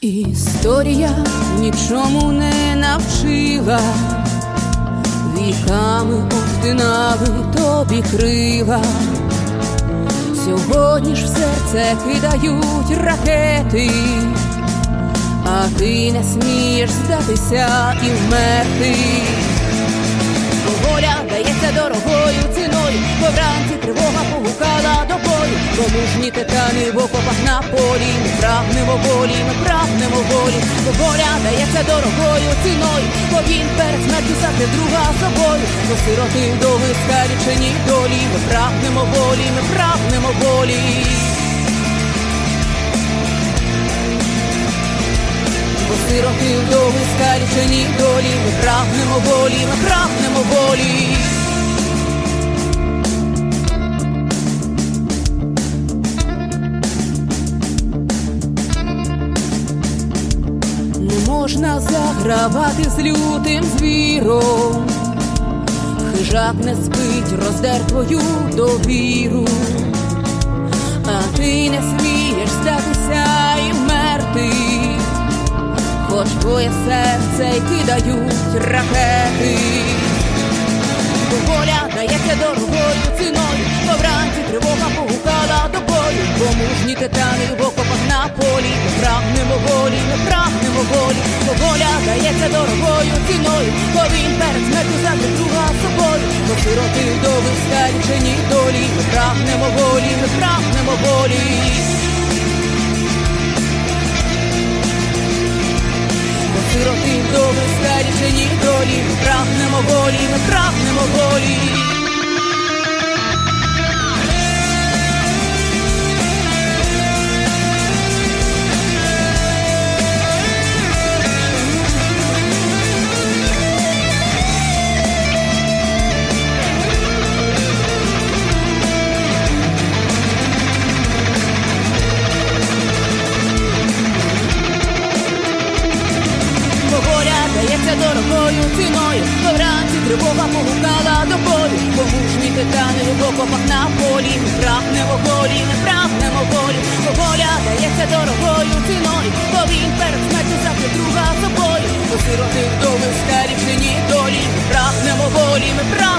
Історія нічому не навчила, віками обтинали тобі крила. Сьогодні ж в серце кидають ракети, а ти не смієш здатися і вмерти. Воля дається дорогою ціною, бо вранці мужні титани в окопах на полі, ми прагнемо волі, ми прагнемо волі, бо воля дається дорогою ціною, бо він перед смертю завжди друга собою, бо сироти вдови скалічені долі, ми прагнемо волі, ми прагнемо волі. Бо сироти вдови скалічені долі, ми прагнемо волі, ми прагнемо волі. Можна загравати з лютим звіром, хижак не спить, роздер твою довіру, а ти не смієш здатися і вмерти. Хоч твоє серце й кидають ракети. Воля дається дорогою ціною, вранці тривога погукала до бою, бо мужні титани бо воля дається дорогою ціною, бо він перед смертю друга собою, бо сироти до скалічені долі, ми прагнемо волі, ми прагнемо волі. Сироти до скарічені долі, ми прагнемо волі, ми прагнемо волі. Дається дорогою ціною, бо вранці тривога погукала до бою, бо мій титани в окопах на полі, ми прагнемо волі, ми прагнемо волі, бо воля дається дорогою ціною, бо він перед смертю завжди друга собою, бо сироти вдови скалічені долі, ми прагнемо волі, ми прагнемо